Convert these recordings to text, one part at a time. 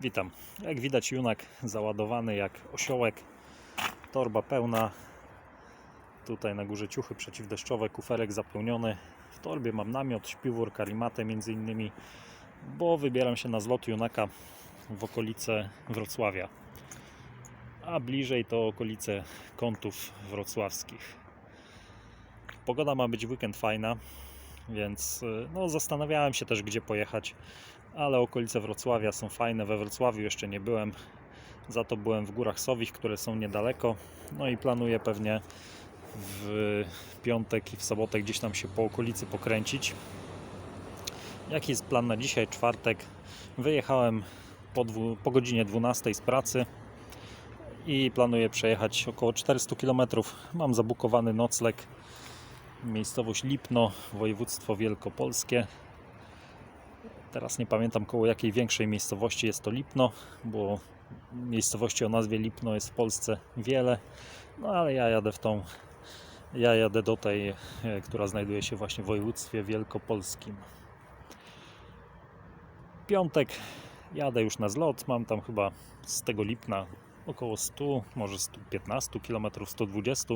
Witam. Jak widać junak załadowany jak osiołek. Torba pełna. Tutaj na górze ciuchy przeciwdeszczowe, kuferek zapełniony. W torbie mam namiot, śpiwór, karimatę między innymi, bo wybieram się na zlot junaka w okolice Wrocławia. A bliżej to okolice kątów wrocławskich. Pogoda ma być weekend fajna, więc y, no, zastanawiałem się też gdzie pojechać ale okolice Wrocławia są fajne. We Wrocławiu jeszcze nie byłem, za to byłem w Górach Sowich, które są niedaleko. No i planuję pewnie w piątek i w sobotę gdzieś tam się po okolicy pokręcić. Jaki jest plan na dzisiaj, czwartek? Wyjechałem po, dwu, po godzinie 12 z pracy i planuję przejechać około 400 km. Mam zabukowany nocleg. Miejscowość Lipno, województwo wielkopolskie. Teraz nie pamiętam koło jakiej większej miejscowości jest to Lipno, bo miejscowości o nazwie Lipno jest w Polsce wiele, no ale ja jadę w tą, ja jadę do tej, e, która znajduje się właśnie w województwie wielkopolskim. Piątek jadę już na zlot, mam tam chyba z tego Lipna około 100, może 115 km, 120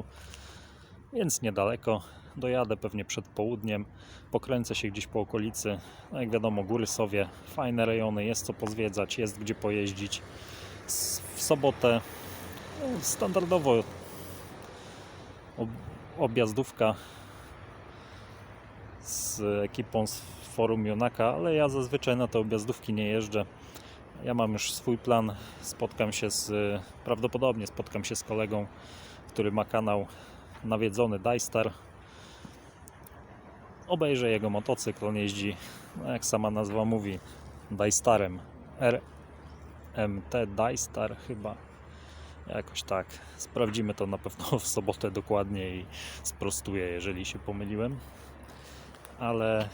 więc niedaleko. Dojadę pewnie przed południem, pokręcę się gdzieś po okolicy. No jak wiadomo, Góry Sowie, fajne rejony, jest co pozwiedzać, jest gdzie pojeździć. W sobotę no, standardowo ob- objazdówka z ekipą z forum Jonaka, ale ja zazwyczaj na te objazdówki nie jeżdżę. Ja mam już swój plan. Spotkam się z, prawdopodobnie spotkam się z kolegą, który ma kanał nawiedzony Dystar. Obejrzę jego motocykl, on jeździ, no jak sama nazwa mówi, Dystarem. RMT Dystar chyba. Jakoś tak. Sprawdzimy to na pewno w sobotę dokładnie i sprostuję, jeżeli się pomyliłem. Ale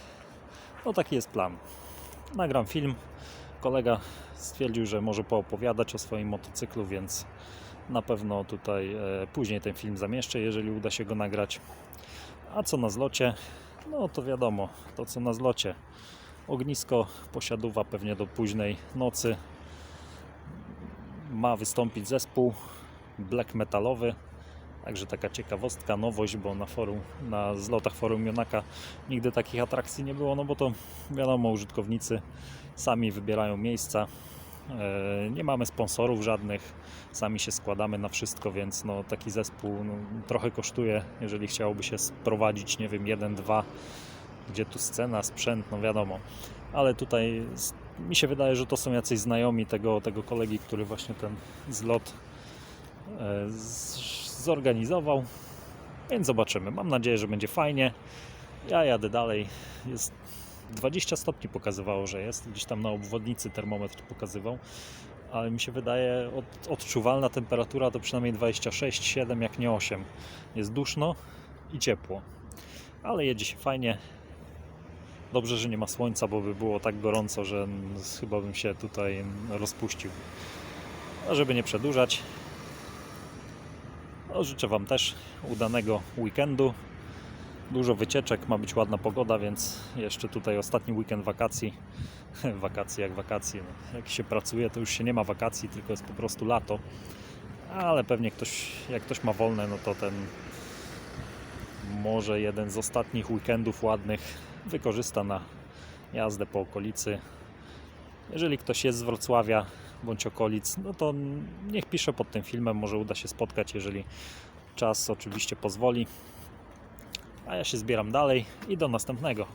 no taki jest plan. Nagram film. Kolega stwierdził, że może poopowiadać o swoim motocyklu, więc na pewno tutaj e, później ten film zamieszczę, jeżeli uda się go nagrać. A co na zlocie? No to wiadomo, to co na zlocie. Ognisko posiadówa pewnie do późnej nocy. Ma wystąpić zespół black metalowy. Także taka ciekawostka, nowość, bo na forum, na zlotach forum Jonaka nigdy takich atrakcji nie było, no bo to wiadomo, użytkownicy sami wybierają miejsca. E, Nie mamy sponsorów żadnych, sami się składamy na wszystko, więc no, taki zespół no, trochę kosztuje, jeżeli chciałoby się sprowadzić, nie wiem, jeden, dwa, gdzie tu scena, sprzęt, no wiadomo. Ale tutaj mi się wydaje, że to są jacyś znajomi tego, tego kolegi, który właśnie ten zlot e, zorganizował. Więc zobaczymy. Mam nadzieję, że będzie fajnie. Ja jadę dalej. Jest 20 stopni pokazywało, że jest. Gdzieś tam na obwodnicy termometr pokazywał. Ale mi się wydaje, od, odczuwalna temperatura to przynajmniej 26-7, jak nie 8. Jest duszno i ciepło. Ale jedzie się fajnie. Dobrze, że nie ma słońca, bo by było tak gorąco, że chyba bym się tutaj rozpuścił. A żeby nie przedłużać, no, życzę Wam też udanego weekendu. Dużo wycieczek, ma być ładna pogoda, więc jeszcze tutaj ostatni weekend wakacji. Wakacje jak wakacje. No. Jak się pracuje, to już się nie ma wakacji, tylko jest po prostu lato. Ale pewnie ktoś, jak ktoś ma wolne, no to ten może jeden z ostatnich weekendów ładnych wykorzysta na jazdę po okolicy. Jeżeli ktoś jest z Wrocławia bądź okolic, no to niech pisze pod tym filmem, może uda się spotkać, jeżeli czas oczywiście pozwoli. A ja się zbieram dalej i do następnego.